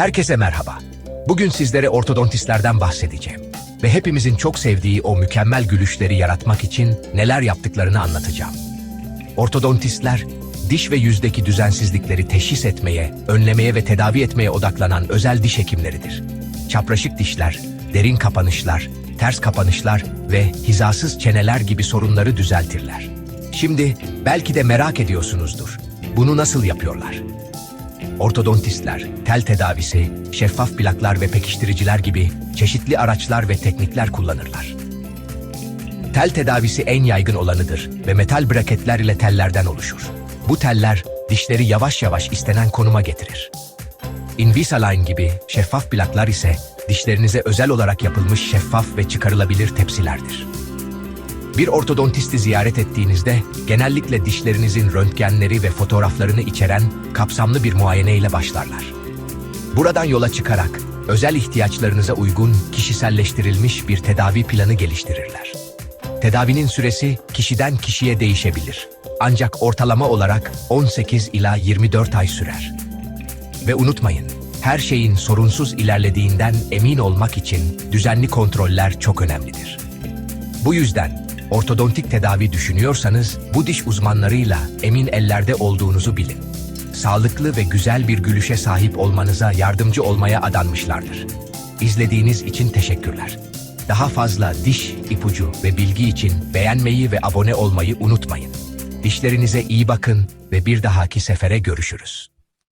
Herkese merhaba. Bugün sizlere ortodontistlerden bahsedeceğim. Ve hepimizin çok sevdiği o mükemmel gülüşleri yaratmak için neler yaptıklarını anlatacağım. Ortodontistler, diş ve yüzdeki düzensizlikleri teşhis etmeye, önlemeye ve tedavi etmeye odaklanan özel diş hekimleridir. Çapraşık dişler, derin kapanışlar, ters kapanışlar ve hizasız çeneler gibi sorunları düzeltirler. Şimdi belki de merak ediyorsunuzdur. Bunu nasıl yapıyorlar? Ortodontistler, tel tedavisi, şeffaf plaklar ve pekiştiriciler gibi çeşitli araçlar ve teknikler kullanırlar. Tel tedavisi en yaygın olanıdır ve metal braketler ile tellerden oluşur. Bu teller dişleri yavaş yavaş istenen konuma getirir. Invisalign gibi şeffaf plaklar ise dişlerinize özel olarak yapılmış şeffaf ve çıkarılabilir tepsilerdir. Bir ortodontisti ziyaret ettiğinizde genellikle dişlerinizin röntgenleri ve fotoğraflarını içeren kapsamlı bir muayene ile başlarlar. Buradan yola çıkarak özel ihtiyaçlarınıza uygun kişiselleştirilmiş bir tedavi planı geliştirirler. Tedavinin süresi kişiden kişiye değişebilir. Ancak ortalama olarak 18 ila 24 ay sürer. Ve unutmayın, her şeyin sorunsuz ilerlediğinden emin olmak için düzenli kontroller çok önemlidir. Bu yüzden ortodontik tedavi düşünüyorsanız bu diş uzmanlarıyla emin ellerde olduğunuzu bilin. Sağlıklı ve güzel bir gülüşe sahip olmanıza yardımcı olmaya adanmışlardır. İzlediğiniz için teşekkürler. Daha fazla diş, ipucu ve bilgi için beğenmeyi ve abone olmayı unutmayın. Dişlerinize iyi bakın ve bir dahaki sefere görüşürüz.